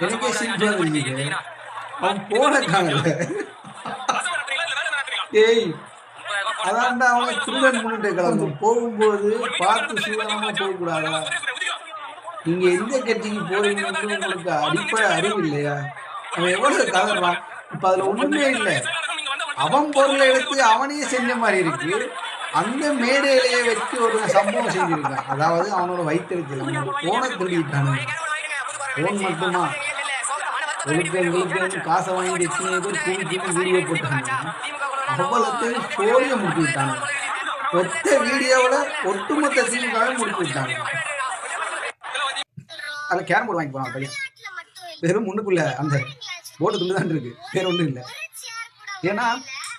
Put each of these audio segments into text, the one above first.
எனக்கே சிரிப்பா இருக்குது அவன் ஏய் அதான்டா அவன் திருடன் முன்னிட்டு போகும்போது பார்த்து சூதானமா போகக்கூடாதா நீங்க எந்த கட்சிக்கு போறீங்கன்னு உங்களுக்கு அடிப்படை அறிவு இல்லையா? அவன் எவ்வளவு கலர்றான் இப்ப அதுல ஒண்ணுமே இல்லை. அவன் பொருளை எடுத்து அவனையே செஞ்ச மாதிரி இருக்கு. அந்த மேடையிலேயே வச்சு ஒரு சம்பவம் செஞ்சிருக்கான். அதாவது அவனோட வயிற்றுல போனை திருடிட்டானுங்க போன் மட்டுமா? ஒழுக்க எங்களுக்கு காசை வாங்கி எத்தனை பேர் கூவி வீடியோ போட்டாங்க அவ்வளோத்தையும் ஸ்டோரியை முடிச்சு விட்டாங்க ஒத்த வீடியோவில் ஒட்டுமொத்த சீனுக்காக முடிச்சு விட்டாங்க அதில் கேரம் போர்டு வாங்கி போனான் பையன். வெறும் ஒன்றுக்குள்ள அந்த போட்டு துண்டு தான் இருக்கு. வேற ஒன்றும் இல்லை. ஏன்னா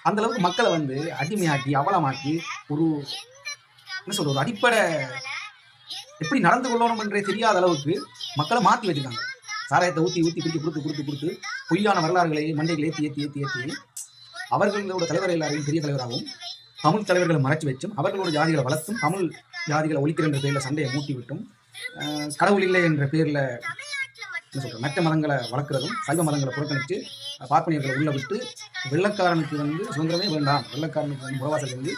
அந்த அளவுக்கு மக்களை வந்து அடிமையாக்கி அவலமாக்கி ஒரு என்ன சொல்ற ஒரு அடிப்படை எப்படி நடந்து கொள்ளணும் என்றே தெரியாத அளவுக்கு மக்களை மாற்றி வச்சிருக்காங்க. சாராயத்தை ஊற்றி ஊற்றி குடிச்சு கொடுத்து கொடுத்து கொடுத்து பொய்யான வரலாறுகளை மண்டைகளை ஏற்றி ஏற்றி ஏற்றி ஏற்றி அவர்களோட தலைவர் எல்லாரையும் பெரிய தலைவராகவும் தமிழ் தலைவர்களை மறைச்சு வச்சும் அவர்களோட ஜாதிகளை வளர்த்தும் தமிழ் ஜாதிகளை ஒழிக்கிற என்ற பேரில் சண்டையை மூட்டி விட்டும் கடவுள் இல்லை என்ற பேரில் என்ன சொல்கிற மற்ற மதங்களை வளர்க்குறதும் சைவ மதங்களை புறக்கணித்து பார்ப்பனியர்களை உள்ள விட்டு வெள்ளக்காரனுக்கு வந்து சுதந்திரமே வேண்டாம். வெள்ளக்காரனுக்கு வந்து முகவாசல் வந்து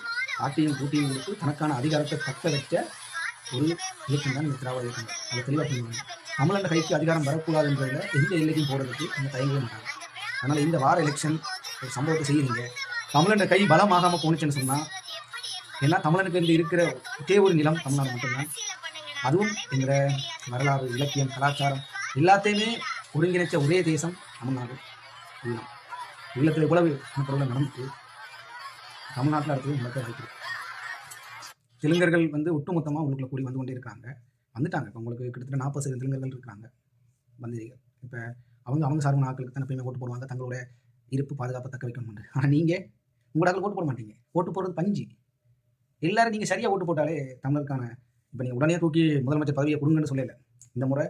ஆட்டையும் கூட்டியும் கொடுத்து தனக்கான அதிகாரத்தை தக்க வைக்க ஒரு இயக்கம் தான் இந்த திராவிட இயக்கம் அதை தெளிவாக பண்ணுவாங்க தமிழண்ட கைக்கு அதிகாரம் வரக்கூடாது என்றதில் எந்த எல்லைக்கும் போகிறதுக்கு அவங்க தயங்கவே மாட்டாங்க. அதனால் இந்த வார எலெக்ஷன் ஒரு சம்பவத்தை செய்கிறீங்க தமிழண்ட கை பலமாகாமல் போணுச்சுன்னு சொன்னால் ஏன்னா தமிழனுக்கு இந்த இருக்கிற ஒரே ஒரு நிலம் தமிழ்நாடு மட்டும்தான். அதுவும் எங்கிற வரலாறு இலக்கியம் கலாச்சாரம் எல்லாத்தையுமே ஒருங்கிணைச்ச ஒரே தேசம் தமிழ்நாடு. இதுதான். உள்ளத்தில் இவ்வளவு பொருள் நடந்துட்டு தமிழ்நாட்டில் அடுத்தது நடக்க வாய்ப்பு தெலுங்கர்கள் வந்து ஒட்டுமொத்தமாக உங்களுக்குள்ள கூடி வந்து கொண்டே இருக்காங்க வந்துட்டாங்க. இப்போ உங்களுக்கு கிட்டத்தட்ட நாற்பது சதவீதம் தெலுங்கர்கள் இருக்காங்க. வந்தீர்கள் இப்போ அவங்க அவங்க சார்பான ஆட்களுக்கு தான் எப்பயுமே ஓட்டு போடுவாங்க. தங்களோட இருப்பு பாதுகாப்பை தக்க வைக்கணும் ஆனால் நீங்கள் உங்களோட ஆட்கள் ஓட்டு போட மாட்டீங்க. ஓட்டு போடுறது பஞ்சு. எல்லாரும் நீங்கள் சரியாக ஓட்டு போட்டாலே தமிழருக்கான இப்போ நீங்கள் உடனே தூக்கி முதலமைச்சர் பதவியை கொடுங்கன்னு சொல்லலை. இந்த முறை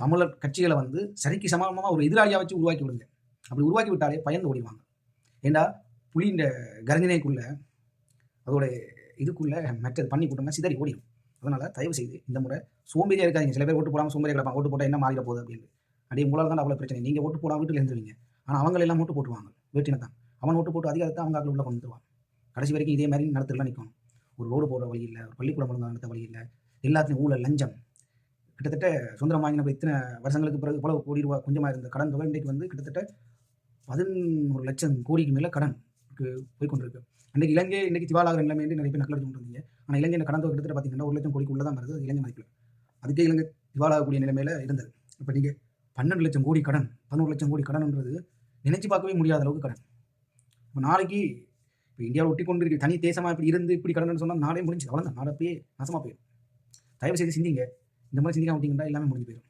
தமிழர் கட்சிகளை வந்து சரிக்கு சமமாக ஒரு எதிராளியாக வச்சு உருவாக்கி விடுங்க. அப்படி உருவாக்கி விட்டாலே பயந்து ஓடிவாங்க ஏண்டா? புலியின் கர்ஜனைக்குள்ள அதோட இதுக்குள்ள மற்றது பண்ணி கூட்டம்னா சிதறி ஓடிடும் அதனால் தயவு செய்து இந்த முறை சோம்பேறியாக இருக்காதிங்க. சில பேர் ஓட்டு போடாமல் சோம்பேறியாக கிடப்பாங்க. ஓட்டு போட்டால் என்ன மாறிட போகுது அப்படின்னு. அப்படியே உங்களால் தான் அவ்வளோ பிரச்சனை. நீங்கள் ஓட்டு போடாமல் வீட்டில் இருந்துருவீங்க. ஆனால் அவங்க எல்லாம் ஓட்டு போட்டுவாங்க வேட்டினை தான். அவன் ஓட்டு போட்டு அதிகாரத்தை அவங்க ஆக்கள் உள்ள கொண்டு கடைசி வரைக்கும் இதே மாதிரி நடத்துலாம் நிற்கணும் ஒரு ரோடு போடுற வழி இல்லை ஒரு பள்ளிக்கூடம் ஒழுங்காக நடத்த வழி இல்லை. எல்லாத்துலையும் ஊழல் லஞ்சம். கிட்டத்தட்ட சுந்தரம் வாங்கின இத்தனை வருஷங்களுக்கு பிறகு இவ்வளவு கோடி ரூபா கொஞ்சமாக இருந்த கடன் தொகை இன்றைக்கு வந்து கிட்டத்தட்ட பதினோரு லட்சம் கோடிக்கு மேலே கடன் போய் கொண்டிருக்கு அன்றைக்கு இலங்கை இன்றைக்கு திவாலாகிற நிலைமை என்று நிறைய பேர் நக்கல் அடிச்சு ஆனால் இலங்கை கடன் தொகை கிட்டத்தட்ட பார்த்தீங்கன்னா ஒரு லட்சம் கோடிக்குள்ளே தான் வருது. இலங்கை மதிப்பில். அதுக்கே இலங்கை திவாலாகக்கூடிய நிலைமையில் இருந்தது. இப்போ நீங்கள் பன்னெண்டு லட்சம் கோடி கடன் பதினோரு லட்சம் கோடி கடன்ன்றது நினைச்சு பார்க்கவே முடியாத அளவுக்கு கடன். இப்போ நாளைக்கு இப்போ இந்தியாவில் ஒட்டி கொண்டு இருக்கு தனி தேசமாக இப்படி இருந்து இப்படி கடன்னு சொன்னால் நாடே முடிஞ்சு அவ்வளோதான் நாடே நாசமாக போயிடும். தயவு செய்து சிந்திங்க. இந்த மாதிரி சிந்திக்காம விட்டீங்கன்னா எல்லாமே முடிஞ்சு போயிடும்.